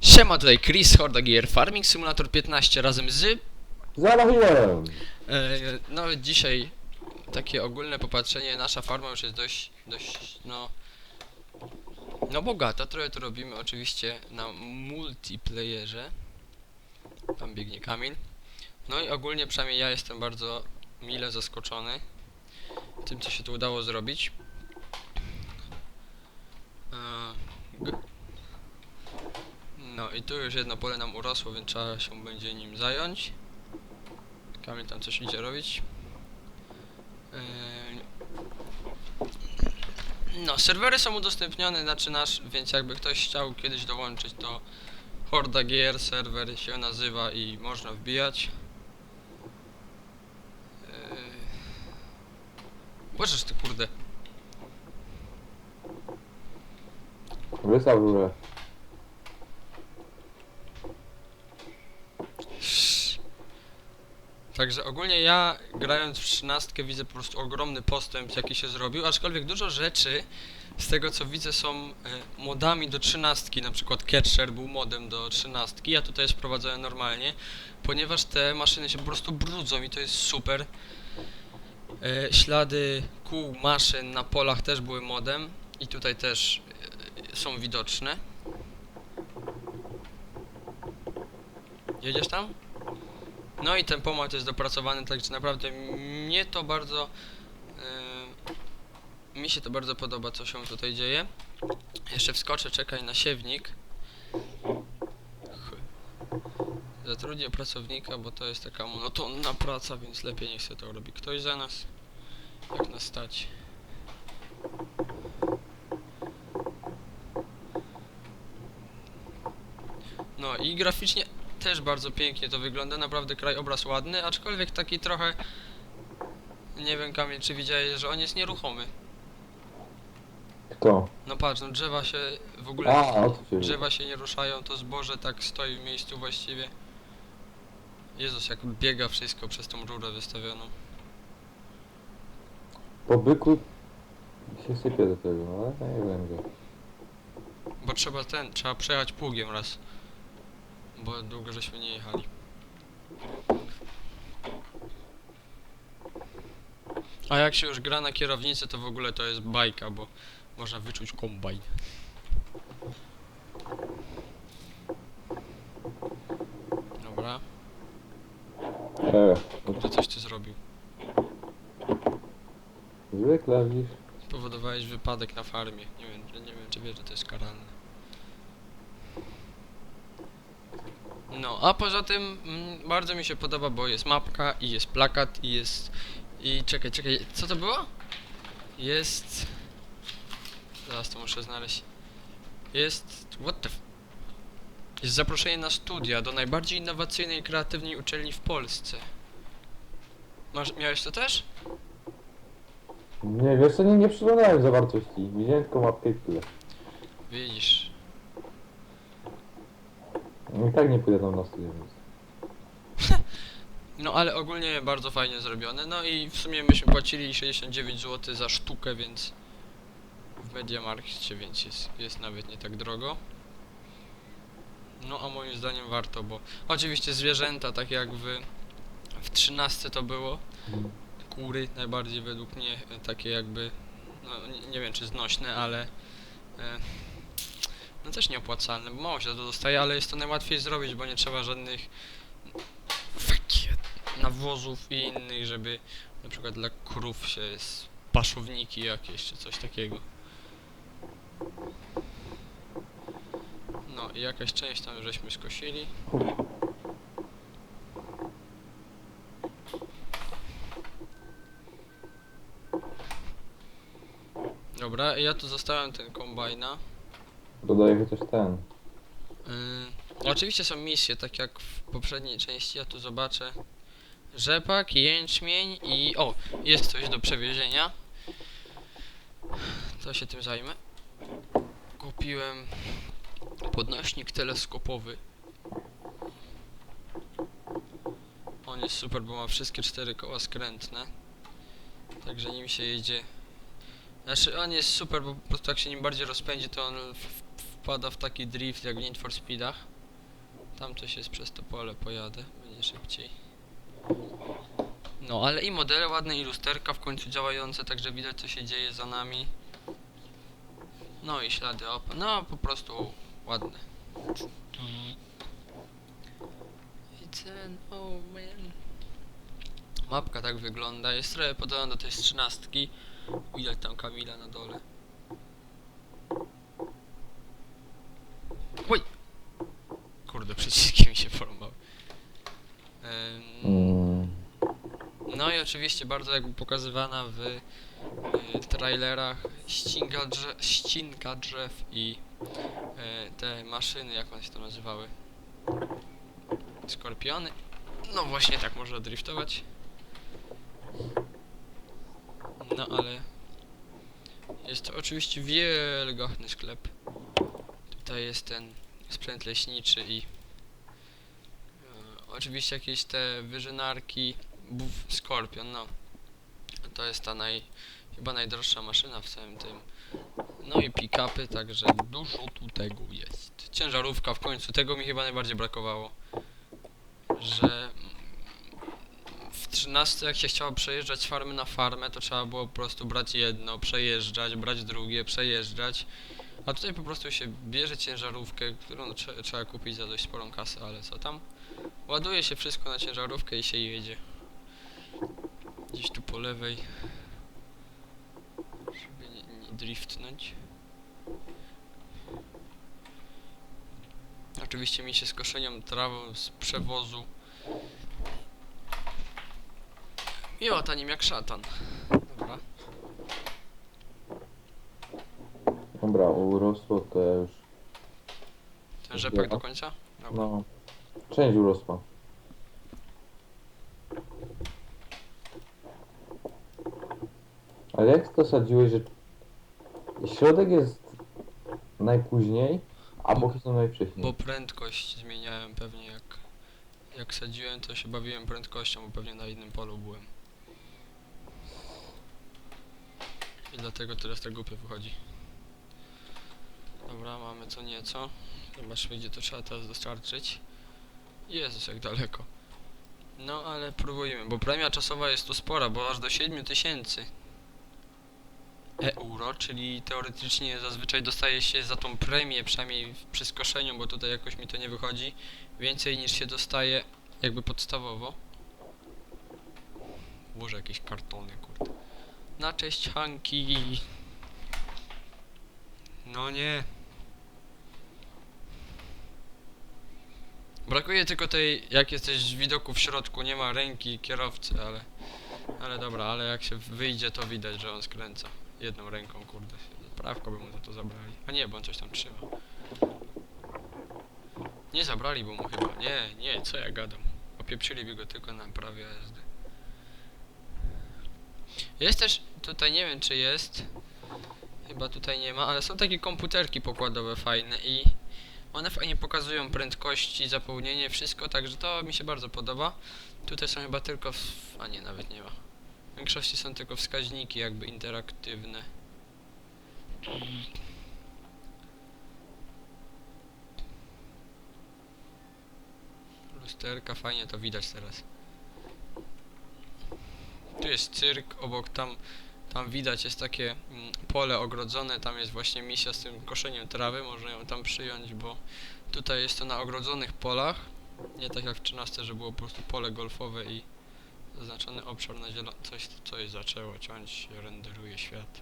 Siema, tutaj Chris, Horda Gear Farming Simulator 15 razem z... Zalachiłem! E, no dzisiaj takie ogólne popatrzenie, nasza farma już jest dość, dość, no... No bogata, trochę to robimy oczywiście na multiplayerze. Tam biegnie Kamil. No i ogólnie przynajmniej ja jestem bardzo mile zaskoczony tym, co się tu udało zrobić. E, no i tu już jedno pole nam urosło, więc trzeba się będzie nim zająć. Kamil tam coś idzie robić. No, serwery są udostępnione, znaczy nasz, więc jakby ktoś chciał kiedyś dołączyć, to Horda Gear serwer się nazywa i można wbijać. Eee... Bożeż ty kurde. Wystaw rurę. Także ogólnie ja grając w trzynastkę widzę po prostu ogromny postęp jaki się zrobił, aczkolwiek dużo rzeczy z tego co widzę są e, modami do trzynastki, na przykład Catcher był modem do trzynastki, ja tutaj jest wprowadzone normalnie, ponieważ te maszyny się po prostu brudzą i to jest super. E, ślady kół maszyn na polach też były modem i tutaj też e, są widoczne. Jedziesz tam? No i ten pomad jest dopracowany, także naprawdę mnie to bardzo... Yy, mi się to bardzo podoba, co się tutaj dzieje. Jeszcze wskoczę, czekaj na siewnik. Zatrudnię pracownika, bo to jest taka monotonna praca, więc lepiej niech sobie to robi ktoś za nas. Jak nas stać. No i graficznie też bardzo pięknie to wygląda, naprawdę krajobraz ładny, aczkolwiek taki trochę... Nie wiem Kamil, czy widziałeś, że on jest nieruchomy. Kto? No patrz, no drzewa się w ogóle... A, o co się Drzewa się nie ruszają, to zboże tak stoi w miejscu właściwie. Jezus, jak biega wszystko przez tą rurę wystawioną. Po byku się sypie do tego, ale nie będzie. Bo trzeba ten, trzeba przejechać pługiem raz. Bo długo żeśmy nie jechali. A jak się już gra na kierownicy, to w ogóle to jest bajka, bo można wyczuć kombajn. Dobra, Eee, no to coś ty zrobił. zwykle widzisz. Spowodowałeś wypadek na farmie. Nie wiem, nie wiem czy wiesz, że to jest karalne. No, a poza tym mm, bardzo mi się podoba, bo jest mapka i jest plakat i jest... I czekaj, czekaj, co to było? Jest... Zaraz to muszę znaleźć. Jest... What the f... Jest zaproszenie na studia do najbardziej innowacyjnej i kreatywnej uczelni w Polsce. Masz, miałeś to też? Nie, wiesz co, nie, nie przyglądałem zawartości. Widziałem tylko mapkę i tyle. Widzisz. I tak nie pójdę tam na studia, więc... No ale ogólnie bardzo fajnie zrobione. No i w sumie myśmy płacili 69 zł za sztukę, więc w Mediamarkcie, więc jest, jest nawet nie tak drogo. No a moim zdaniem warto, bo oczywiście zwierzęta, tak jak w, w 13 to było, kury najbardziej według mnie e, takie jakby, no nie, nie wiem czy znośne, ale e, no też nieopłacalne, bo mało się to dostaje, ale jest to najłatwiej zrobić, bo nie trzeba żadnych nawozów i innych, żeby na przykład dla krów się paszowniki jakieś czy coś takiego. No i jakaś część tam żeśmy skosili. Dobra, ja tu zostawiam ten kombajna. Dodaję chociaż ten. Yy, oczywiście są misje, tak jak w poprzedniej części, ja tu zobaczę. Rzepak, jęczmień i... O, jest coś do przewiezienia. To się tym zajmę. Kupiłem podnośnik teleskopowy On jest super, bo ma wszystkie cztery koła skrętne. Także nim się jedzie. Znaczy on jest super, bo po prostu jak się nim bardziej rozpędzi, to on wpada w taki drift jak w Need for Speedach. Tam to się przez to pole pojadę, będzie szybciej. No, ale i modele ładne, i lusterka w końcu działające, także widać co się dzieje za nami. No i ślady op. No, po prostu ładne. Old man. Mapka tak wygląda, jest trochę podobna do tej z trzynastki. Widać tam Kamila na dole. Kurde, przyciski mi się Mm. no i oczywiście bardzo jakby pokazywana w y, trailerach ścinka drzew, ścinka drzew i y, te maszyny, jak one się to nazywały? Skorpiony? No właśnie tak można driftować. No ale jest to oczywiście wielgachny sklep. Tutaj jest ten sprzęt leśniczy i e, oczywiście jakieś te wyżynarki, buf, skorpion, no. To jest ta naj, chyba najdroższa maszyna w całym tym. No i pick-upy, także dużo tu tego jest. Ciężarówka w końcu, tego mi chyba najbardziej brakowało. Że w 13 jak się chciało przejeżdżać z farmy na farmę, to trzeba było po prostu brać jedno, przejeżdżać, brać drugie, przejeżdżać. A tutaj po prostu się bierze ciężarówkę, którą trze trzeba kupić za dość sporą kasę, ale co tam? Ładuje się wszystko na ciężarówkę i się jedzie. Gdzieś tu po lewej. Żeby nie, nie driftnąć. Oczywiście mi się z koszeniem trawą z przewozu. I o, tanim jak szatan. Dobra. Urosło już. Ten rzepak do końca? Dobra. No. Część urosła. Ale jak to sadziłeś, że środek jest najpóźniej, a Bo- boki są najwcześniej? Bo prędkość zmieniałem pewnie jak jak sadziłem to się bawiłem prędkością, bo pewnie na innym polu byłem. I dlatego teraz tak głupio wychodzi. Dobra, mamy co nieco. Zobaczmy gdzie to trzeba teraz dostarczyć. Jezus jak daleko. No ale próbujemy, bo premia czasowa jest tu spora, bo aż do 7000 euro, czyli teoretycznie zazwyczaj dostaje się za tą premię, przynajmniej przy skoszeniu, bo tutaj jakoś mi to nie wychodzi, więcej niż się dostaje jakby podstawowo. Boże, jakieś kartony, kurde. Na cześć Hanki. No nie. Brakuje tylko tej, jak jesteś w widoku w środku, nie ma ręki kierowcy, ale... Ale dobra, ale jak się wyjdzie, to widać, że on skręca. Jedną ręką, kurde. Prawko by mu za to zabrali. A nie, bo on coś tam trzyma. Nie zabrali by mu chyba. Nie, nie, co ja gadam. Opieprzyliby go tylko na prawie jazdy. Jest też, tutaj nie wiem czy jest. Chyba tutaj nie ma, ale są takie komputerki pokładowe fajne i one fajnie pokazują prędkości, zapełnienie, wszystko, także to mi się bardzo podoba. Tutaj są chyba tylko, w... a nie, nawet nie ma. W większości są tylko wskaźniki jakby interaktywne. Lusterka, fajnie to widać teraz. Tu jest cyrk, obok tam, tam widać jest takie mm, pole ogrodzone, tam jest właśnie misja z tym koszeniem trawy, można ją tam przyjąć, bo tutaj jest to na ogrodzonych polach, nie tak jak w 13, że było po prostu pole golfowe i zaznaczony obszar na zielono, coś, coś zaczęło ciąć, renderuje świat.